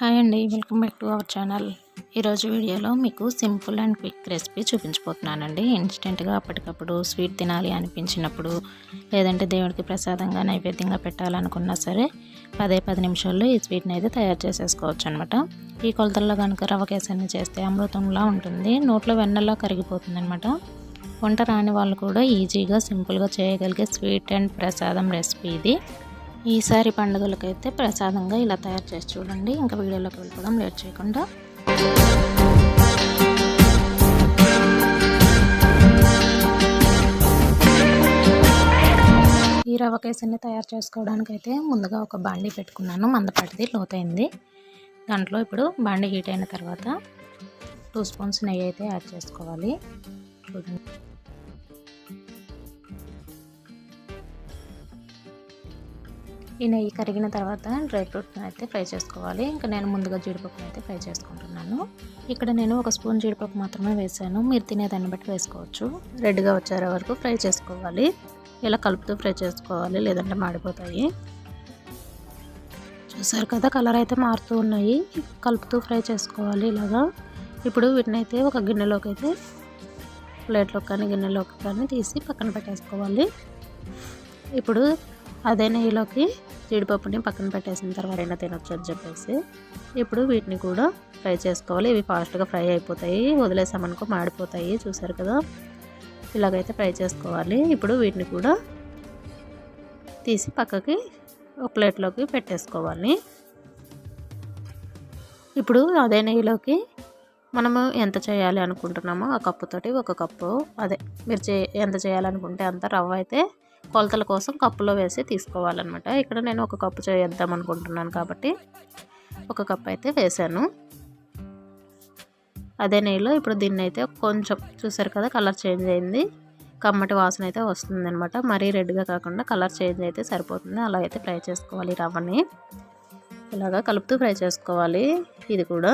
Hi అండి welcome back to our channel. ఈరోజు వీడియోలో మీకు సింపుల్ అండ్ క్విక్ రెసిపీ చూపించబోతున్నానండి. ఇన్స్టెంట్గా అప్పటికప్పుడు స్వీట్ తినాలి అనిపించినప్పుడు లేదంటే దేవుడికి ప్రసాదంగా నైవేద్యంగా పెట్టాలనుకున్నా సరే పదే పది నిమిషాల్లో ఈ స్వీట్ని అయితే తయారు చేసేసుకోవచ్చు అనమాట ఈ కొలతల్లో కనుక రవ కేసరిని చేస్తే అమృతంలా ఉంటుంది. నోట్లో వెన్నలా కరిగిపోతుంది అనమాట వంట రాని వాళ్ళు కూడా ఈజీగా సింపుల్గా చేయగలిగే స్వీట్ అండ్ ప్రసాదం రెసిపీ ఇది. ఈసారి పండుగలకైతే ప్రసాదంగా ఇలా తయారు చేసి చూడండి. ఇంకా వీడియోలోకి వెళ్ళిపోవడం లేట్ చేయకుండా. ఈ రవ కేసుని తయారు చేసుకోవడానికి అయితే ముందుగా ఒక బాండీ పెట్టుకున్నాను. మందపాటిది లోతైంది. దాంట్లో ఇప్పుడు బాండీ హీట్ అయిన తర్వాత టూ స్పూన్స్ నెయ్యి అయితే యాడ్ చేసుకోవాలి. చూడండి. ఈ నెయ్యి కరిగిన తర్వాత డ్రై ఫ్రూట్ని అయితే ఫ్రై చేసుకోవాలి. ఇంకా నేను ముందుగా జీడిపప్పును అయితే ఫ్రై చేసుకుంటున్నాను. ఇక్కడ నేను ఒక స్పూన్ జీడిపప్పు మాత్రమే వేసాను. మీరు తినేదాన్ని బట్టి వేసుకోవచ్చు. రెడ్గా వచ్చే వరకు ఫ్రై చేసుకోవాలి. ఇలా కలుపుతూ ఫ్రై చేసుకోవాలి. లేదంటే మాడిపోతాయి. చూసారు కదా కలర్ అయితే మారుతూ ఉన్నాయి. కలుపుతూ ఫ్రై చేసుకోవాలి ఇలాగా. ఇప్పుడు వీటిని అయితే ఒక గిన్నెలోకి అయితే ప్లేట్లోకి కానీ గిన్నెలోకి కానీ తీసి పక్కన పెట్టేసుకోవాలి. ఇప్పుడు అదే నెయ్యిలోకి జీడిపప్పుని పక్కన పెట్టేసిన తర్వాత అయినా తినొచ్చు అని చెప్పేసి ఇప్పుడు వీటిని కూడా ఫ్రై చేసుకోవాలి. ఇవి ఫాస్ట్గా ఫ్రై అయిపోతాయి. వదిలేసామనుకో మాడిపోతాయి. చూసారు కదా? ఇలాగైతే ఫ్రై చేసుకోవాలి. ఇప్పుడు వీటిని కూడా తీసి పక్కకి ఒక ప్లేట్లోకి పెట్టేసుకోవాలి. ఇప్పుడు అదే నెయ్యిలోకి మనము ఎంత చేయాలి అనుకుంటున్నామో ఆ కప్పుతోటి ఒక కప్పు. అదే మీరు చే ఎంత చేయాలనుకుంటే అంత రవ్వ అయితే కొలతల కోసం కప్పులో వేసి తీసుకోవాలన్నమాట. ఇక్కడ నేను ఒక కప్పు చేద్దాం అనుకుంటున్నాను కాబట్టి ఒక కప్ అయితే వేసాను. అదే నెయ్యిలో ఇప్పుడు దీన్ని అయితే కొంచెం చూసారు కదా కలర్ చేంజ్ అయింది. కమ్మటి వాసన అయితే వస్తుంది అనమాట మరీ రెడ్గా కాకుండా కలర్ చేంజ్ అయితే సరిపోతుంది. అలా అయితే ఫ్రై చేసుకోవాలి రవ్వని. ఇలాగా కలుపుతూ ఫ్రై చేసుకోవాలి. ఇది కూడా.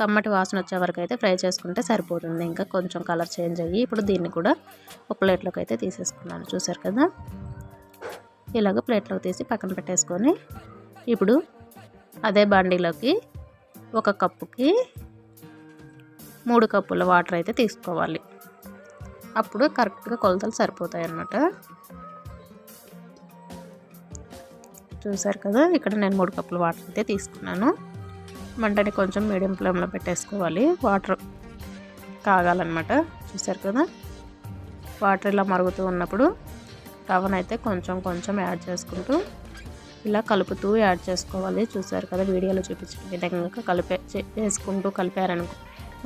కమ్మటి వాసన వచ్చే వరకు అయితే ఫ్రై చేసుకుంటే సరిపోతుంది. ఇంకా కొంచెం కలర్ చేంజ్ అయ్యి ఇప్పుడు దీన్ని కూడా ఒక ప్లేట్లోకి అయితే తీసేసుకున్నాను. చూసారు కదా? ఇలాగ ప్లేట్లోకి తీసి పక్కన పెట్టేసుకొని ఇప్పుడు అదే బండిలోకి ఒక కప్పుకి మూడు కప్పుల వాటర్ అయితే తీసుకోవాలి. అప్పుడు కరెక్ట్గా కొలతలు సరిపోతాయి అన్నమాట. చూసారు కదా? ఇక్కడ నేను మూడు కప్పుల వాటర్ అయితే తీసుకున్నాను. మంటని కొంచెం మీడియం ఫ్లేమ్లో పెట్టేసుకోవాలి. వాటర్ కాగాలన్నమాట. చూసారు కదా? వాటర్ ఇలా మరుగుతూ ఉన్నప్పుడు రవ్వనైతే కొంచెం కొంచెం యాడ్ చేసుకుంటూ ఇలా కలుపుతూ యాడ్ చేసుకోవాలి. చూసారు కదా? వీడియోలో చూపించిన విధంగా కలిపే వేసుకుంటూ కలిపారనుకో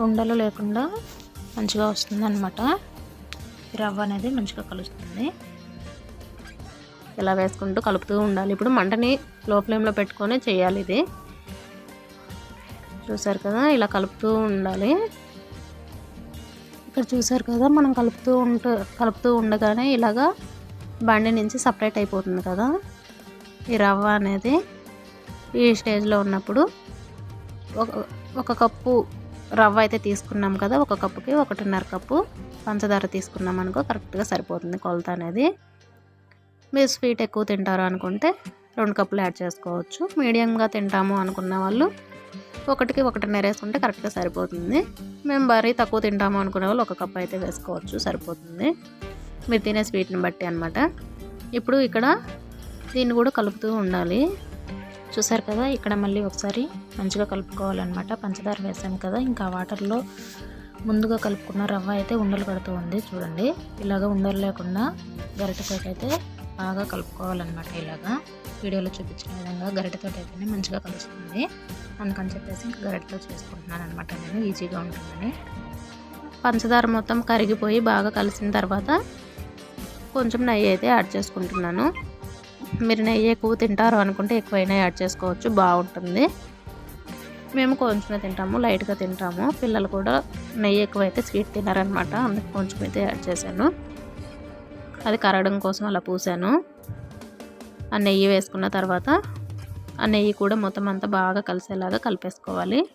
ఉండలు లేకుండా మంచిగా వస్తుంది అనమాట రవ్వ అనేది మంచిగా కలుస్తుంది. ఇలా వేసుకుంటూ కలుపుతూ ఉండాలి. ఇప్పుడు మంటని లో ఫ్లేమ్లో పెట్టుకొని చేయాలి ఇది. చూసారు కదా ఇలా కలుపుతూ ఉండాలి. ఇక్కడ చూసారు కదా మనం కలుపుతూ ఉంటూ కలుపుతూ ఉండగానే ఇలాగా బండి నుంచి సపరేట్ అయిపోతుంది కదా. ఈ రవ్వ అనేది ఈ స్టేజ్లో ఉన్నప్పుడు ఒక ఒక కప్పు రవ్వ అయితే తీసుకున్నాం కదా ఒక కప్పుకి ఒకటిన్నర కప్పు పంచదార తీసుకున్నాం అనుకో కరెక్ట్గా సరిపోతుంది కొలత అనేది. మీరు స్వీట్ ఎక్కువ తింటారు అనుకుంటే రెండు కప్పులు యాడ్ చేసుకోవచ్చు. మీడియంగా తింటాము అనుకున్న వాళ్ళు ఒకటికి ఒకటిన్నర వేసుకుంటే కరెక్ట్గా సరిపోతుంది. మేము మరీ తక్కువ తింటాము అనుకునే వాళ్ళు ఒక కప్ అయితే వేసుకోవచ్చు సరిపోతుంది. మీరు తినే స్వీట్ని బట్టి అనమాట ఇప్పుడు ఇక్కడ దీన్ని కూడా కలుపుతూ ఉండాలి. చూసారు కదా ఇక్కడ మళ్ళీ ఒకసారి మంచిగా కలుపుకోవాలన్నమాట. పంచదార వేసాం కదా ఇంకా వాటర్లో ముందుగా కలుపుకున్న రవ్వ అయితే ఉండలు కడుతూ ఉంది. చూడండి ఇలాగ ఉండలు లేకుండా గరిటతో అయితే బాగా కలుపుకోవాలన్నమాట ఇలాగా. వీడియోలో చూపించిన విధంగా గరిటతో అయితేనే మంచిగా కలుస్తుంది. అందుకని చెప్పేసి ఇంకా గరిటతో చేసుకుంటున్నాను అనమాట నేను. ఈజీగా ఉంటుందని పంచదార మొత్తం కరిగిపోయి బాగా కలిసిన తర్వాత కొంచెం నెయ్యి అయితే యాడ్ చేసుకుంటున్నాను. మీరు నెయ్యి ఎక్కువ తింటారు అనుకుంటే ఎక్కువైనా యాడ్ చేసుకోవచ్చు. బాగుంటుంది. మేము కొంచెమే తింటాము లైట్గా తింటాము. పిల్లలు కూడా నెయ్యి ఎక్కువైతే స్వీట్ తినారనమాట అందుకు కొంచెం అయితే యాడ్ చేశాను. అది కరగడం కోసం అలా పూసాను. ఆ నెయ్యి వేసుకున్న తర్వాత ఆ నెయ్యి కూడా మొత్తం అంతా బాగా కలిసేలాగా కలిపేసుకోవాలి.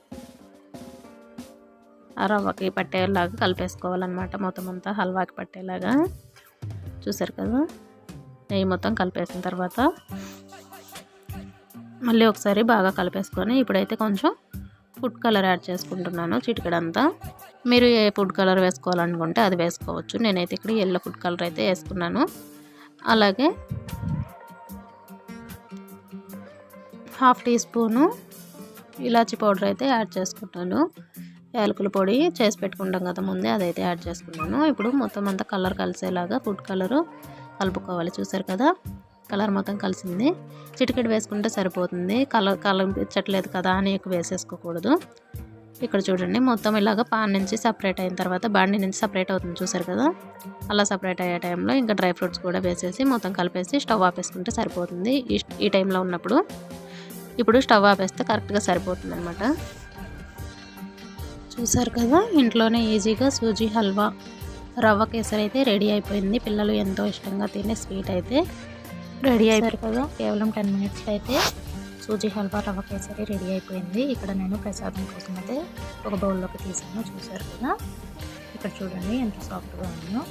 ఆ రవ్వకి పట్టేలాగా కలిపేసుకోవాలన్నమాట మొత్తం అంతా హల్వాకి పట్టేలాగా. చూసారు కదా? నెయ్యి మొత్తం కలిపేసిన తర్వాత మళ్ళీ ఒకసారి బాగా కలిపేసుకొని ఇప్పుడైతే కొంచెం ఫుడ్ కలర్ యాడ్ చేసుకుంటున్నాను చిటికడంతా. మీరు ఏ ఫుడ్ కలర్ వేసుకోవాలనుకుంటే అది వేసుకోవచ్చు. నేనైతే ఇక్కడ ఎల్లో ఫుడ్ కలర్ అయితే వేసుకున్నాను. అలాగే హాఫ్ టీ స్పూను ఇలాచి పౌడర్ అయితే యాడ్ చేసుకుంటాను. యాలకుల పొడి చేసి పెట్టుకుంటాం కదా ముందే అదైతే యాడ్ చేసుకున్నాను. ఇప్పుడు మొత్తం అంతా కలర్ కలిసేలాగా ఫుడ్ కలరు కలుపుకోవాలి. చూసారు కదా? కలర్ మొత్తం కలిసింది. చిటికెడు వేసుకుంటే సరిపోతుంది. కలర్ కలర్పించట్లేదు కదా అని ఎక్కువ వేసేసుకోకూడదు. ఇక్కడ చూడండి మొత్తం ఇలాగ పాన్ నుంచి సపరేట్ అయిన తర్వాత బండి నుంచి సపరేట్ అవుతుంది చూసారు కదా? అలా సపరేట్ అయ్యే టైంలో ఇంకా డ్రై ఫ్రూట్స్ కూడా వేసేసి మొత్తం కలిపేసి స్టవ్ ఆపేసుకుంటే సరిపోతుంది. ఈ ఈ టైంలో ఉన్నప్పుడు. ఇప్పుడు స్టవ్ ఆపేస్తే కరెక్ట్గా సరిపోతుంది అనమాట చూసారు కదా? ఇంట్లోనే ఈజీగా సూజీ హల్వా రవ్వ కేసరి అయితే రెడీ అయిపోయింది. పిల్లలు ఎంతో ఇష్టంగా తినే స్వీట్ అయితే. రెడీ అయిపోయారు కదా. కేవలం టెన్ మినిట్స్లో అయితే సూజీ హల్వా రవ్వ కేసరి రెడీ అయిపోయింది. ఇక్కడ నేను ప్రసాదం కోసం అయితే ఒక బౌల్లోకి తీసాను. చూసారు కదా? ఇక్కడ చూడండి ఎంత సాఫ్ట్గా ఉందో.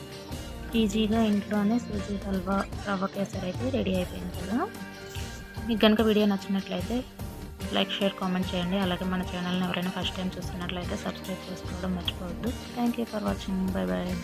ఈజీగా ఇంట్లోనే సూజీ హల్వా రవ్వ కేసరి అయితే రెడీ అయిపోయింది కదా. మీకు కనుక వీడియో నచ్చినట్లయితే లైక్ షేర్ కామెంట్ చేయండి. అలాగే మన ఛానల్ని ఎవరైనా ఫస్ట్ టైం చూస్తున్నట్లయితే సబ్స్క్రైబ్ చేసుకోవడం మర్చిపోవద్దు. Thank you for watching. Bye bye